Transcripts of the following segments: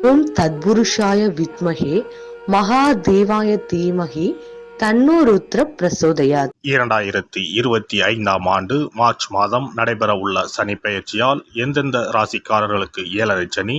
ஓம் தத்புருஷாய வித்மகே மகாதேவாய தீமகி தன்னோ பிரசோதயா இரண்டாயிரத்தி இருபத்தி ஐந்தாம் ஆண்டு மார்ச் மாதம் நடைபெறவுள்ள சனி பெயர்ச்சியால் எந்தெந்த ராசிக்காரர்களுக்கு ஏழரை சனி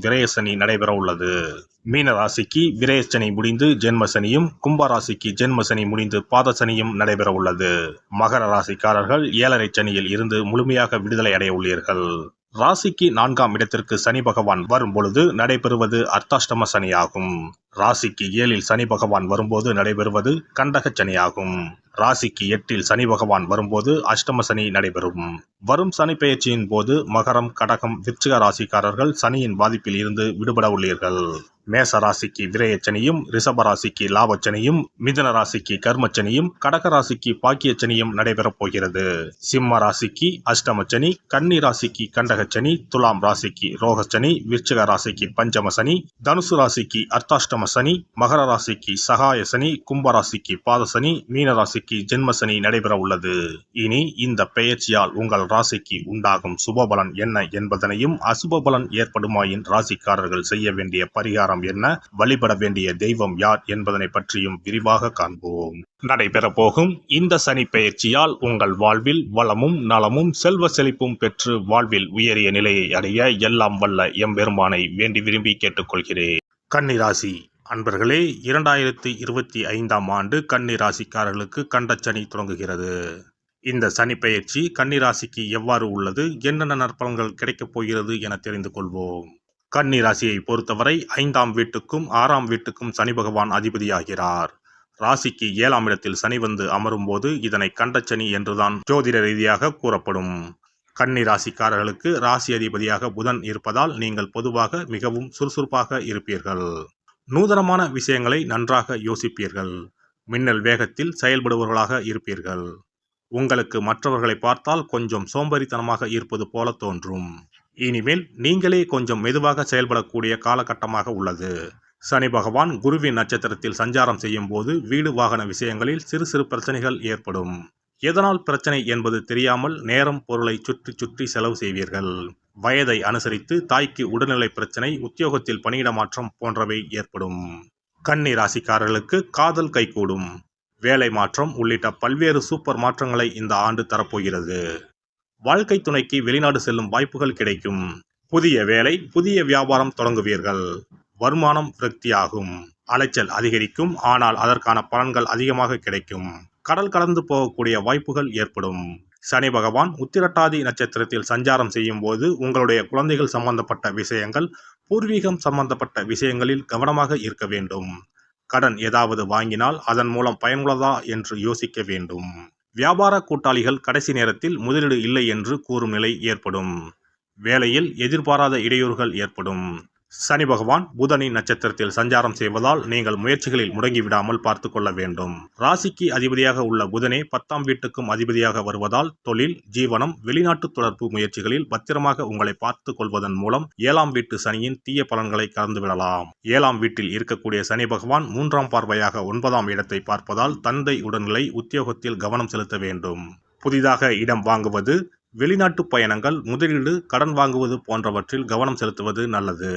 விரயசனி நடைபெற உள்ளது. மீன ராசிக்கு விரயசனி முடிந்து ஜென்மசனியும் கும்ப ராசிக்கு ஜென்மசனி முடிந்து பாதசனியும் நடைபெற உள்ளது. மகர ராசிக்காரர்கள் ஏழரை சனியில் இருந்து முழுமையாக விடுதலை அடைய உள்ளீர்கள். ராசிக்கு நான்காம் இடத்திற்கு சனி பகவான் வரும் பொழுது நடைபெறுவது அர்த்தாஷ்டம சனியாகும். ராசிக்கு ஏழில் சனி பகவான் வரும்போது நடைபெறுவது கண்டக சனியாகும். ராசிக்கு எட்டில் சனி பகவான் வரும்போது அஷ்டம சனி நடைபெறும். வரும் சனி பெயர்ச்சியின் போது மகரம் கடகம் விருச்சிக ராசிக்காரர்கள் சனியின் பாதிப்பில் இருந்து விடுபட உள்ளீர்கள். மேச ராசிக்கு விரயச்சனியும் ரிஷப ராசிக்கு லாபச்சனியும் மிதுன ராசிக்கு கர்மச்சனியும் கடக ராசிக்கு பாக்கியச்சனியும் நடைபெறப் போகிறது. சிம்ம ராசிக்கு அஷ்டமச்சனி கன்னி ராசிக்கு கண்டகச்சனி துலாம் ராசிக்கு ரோகச்சனி விருச்சிக ராசிக்கு பஞ்சம சனி தனுசு ராசிக்கு அர்த்தாஷ்டம சனி மகர ராசிக்கு சகாய சனி கும்ப ராசிக்கு பாதசனி மீன ராசிக்கு ஜென்மசனி நடைபெற உள்ளது. இனி இந்த பெயர்ச்சியால் உங்கள் ராசிக்கு உண்டாகும் சுபபலன் என்ன என்பதனையும் அசுபபலன் ஏற்படுமாயின் ராசிக்காரர்கள் செய்ய வேண்டிய பரிகாரம் என்ன? வழிபட வேண்டிய தெய்வம் யார் என்பதனை பற்றியும் விரிவாக காண்போம். நடைபெற போகும் இந்த சனி பெயர்ச்சியால் உங்கள் வாழ்வில் வளமும் நலமும் செல்வ செழிப்பும் பெற்று வாழ்வில் உயரிய நிலையை அடைய எல்லாம் வல்ல எம்பெருமானை வேண்டி விரும்பி கேட்டுக்கொள்கிறேன். கன்னிராசி அன்பர்களே இரண்டாயிரத்தி இருபத்தி ஐந்தாம் ஆண்டு கன்னிராசிக்காரர்களுக்கு கண்டச்சனி தொடங்குகிறது. இந்த சனி பெயர்ச்சி கன்னிராசிக்கு எவ்வாறு உள்ளது? என்னென்ன நற்பலன்கள் கிடைக்கப் போகிறது என தெரிந்து கொள்வோம். கன்னி ராசியை பொறுத்தவரை ஐந்தாம் வீட்டுக்கும் ஆறாம் வீட்டுக்கும் சனி பகவான் அதிபதியாகிறார். ராசிக்கு ஏழாம் இடத்தில் சனி வந்து அமரும் போது இதனை கண்டச்சனி என்றுதான் ஜோதிட ரீதியாக கூறப்படும். கன்னி ராசிக்காரர்களுக்கு ராசி அதிபதியாக புதன் இருப்பதால் நீங்கள் பொதுவாக மிகவும் சுறுசுறுப்பாக இருப்பீர்கள். நூதனமான விஷயங்களை நன்றாக யோசிப்பீர்கள். மின்னல் வேகத்தில் செயல்படுபவர்களாக இருப்பீர்கள். உங்களுக்கு மற்றவர்களை பார்த்தால் கொஞ்சம் சோம்பேறித்தனமாக இருப்பது போல தோன்றும். இனிமேல் நீங்களே கொஞ்சம் மெதுவாக செயல்படக்கூடிய காலகட்டமாக உள்ளது. சனி பகவான் குருவின் நட்சத்திரத்தில் சஞ்சாரம் செய்யும் போது வீடு வாகன விஷயங்களில் சிறு சிறு பிரச்சனைகள் ஏற்படும். எதனால் பிரச்சனை என்பது தெரியாமல் நேரம் பொருளை சுற்றி சுற்றி செலவு செய்வீர்கள். வயதை அனுசரித்து தாய்க்கு உடல்நிலை பிரச்சனை உத்தியோகத்தில் பணியிட மாற்றம் போன்றவை ஏற்படும். கன்னி ராசிக்காரர்களுக்கு காதல் கைகூடும். வேலை மாற்றம் உள்ளிட்ட பல்வேறு சூப்பர் மாற்றங்களை இந்த ஆண்டு தரப்போகிறது. வாழ்க்கை துணைக்கு வெளிநாடு செல்லும் வாய்ப்புகள் கிடைக்கும். புதிய வேலை புதிய வியாபாரம் தொடங்குவீர்கள். வருமானம் விரக்தியாகும். அலைச்சல் அதிகரிக்கும். ஆனால் அதற்கான பலன்கள் அதிகமாக கிடைக்கும். கடல் கடந்து போகக்கூடிய வாய்ப்புகள் ஏற்படும். சனி பகவான் உத்திரட்டாதி நட்சத்திரத்தில் சஞ்சாரம் செய்யும் போது உங்களுடைய குழந்தைகள் சம்பந்தப்பட்ட விஷயங்கள் பூர்வீகம் சம்பந்தப்பட்ட விஷயங்களில் கவனமாக இருக்க வேண்டும். கடன் ஏதாவது வாங்கினால் அதன் மூலம் பயனுள்ளதா என்று யோசிக்க வேண்டும். வியாபார கூட்டாளிகள் கடைசி நேரத்தில் முதலீடு இல்லை என்று கூறும் நிலை ஏற்படும். வேலையில் எதிர்பாராத இடையூறுகள் ஏற்படும். சனி பகவான் புதனின் நட்சத்திரத்தில் சஞ்சாரம் செய்வதால் நீங்கள் முயற்சிகளில் முடங்கிவிடாமல் பார்த்து கொள்ள வேண்டும். ராசிக்கு அதிபதியாக உள்ள புதனே பத்தாம் வீட்டுக்கும் அதிபதியாக வருவதால் தொழில் ஜீவனம் வெளிநாட்டு தொடர்பு முயற்சிகளில் பத்திரமாக உங்களை பார்த்து கொள்வதன் மூலம் ஏழாம் வீட்டு சனியின் தீய பலன்களை கலந்து விடலாம். ஏழாம் வீட்டில் இருக்கக்கூடிய சனி பகவான் மூன்றாம் பார்வையாக ஒன்பதாம் இடத்தை பார்ப்பதால் தந்தை உடல்நிலை உத்தியோகத்தில் கவனம் செலுத்த வேண்டும். புதிதாக இடம் வாங்குவது வெளிநாட்டு பயணங்கள் முதலீடு கடன் வாங்குவது போன்றவற்றில் கவனம் செலுத்துவது நல்லது.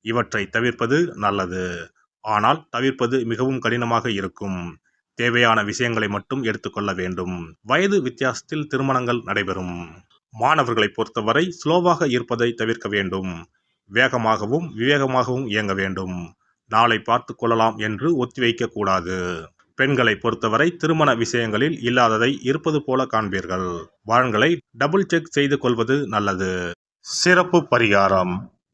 இவற்றை தவிர்ப்பது நல்லது. ஆனால் தவிர்ப்பது மிகவும் கடினமாக இருக்கும். தேவையான விஷயங்களை மட்டும் எடுத்துக்கொள்ள வேண்டும். வயது வித்தியாசத்தில் திருமணங்கள் நடைபெறும். மாணவர்களை பொறுத்தவரை ஸ்லோவாக இருப்பதை தவிர்க்க வேண்டும். வேகமாகவும் விவேகமாகவும் இயங்க வேண்டும். நாளை பார்த்து கொள்ளலாம் என்று ஒத்திவைக்க கூடாது. பெண்களை பொறுத்தவரை திருமண விஷயங்களில் இல்லாததை இருப்பது போல காண்பீர்கள். பலன்களை டபுள் செக் செய்து கொள்வது நல்லது. சிறப்பு பரிகாரம்.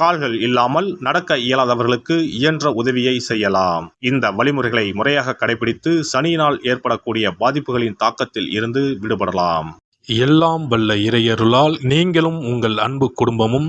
கால்கள் இல்லாமல் நடக்க இயலாதவர்களுக்கு இயன்ற உதவியை செய்யலாம். இந்த வழிமுறைகளை முறையாக கடைபிடித்து சனியினால் ஏற்படக்கூடிய பாதிப்புகளின் தாக்கத்தில் இருந்து விடுபடலாம். எல்லாம் வல்ல இறையருளால் நீங்களும் உங்கள் அன்பு குடும்பமும்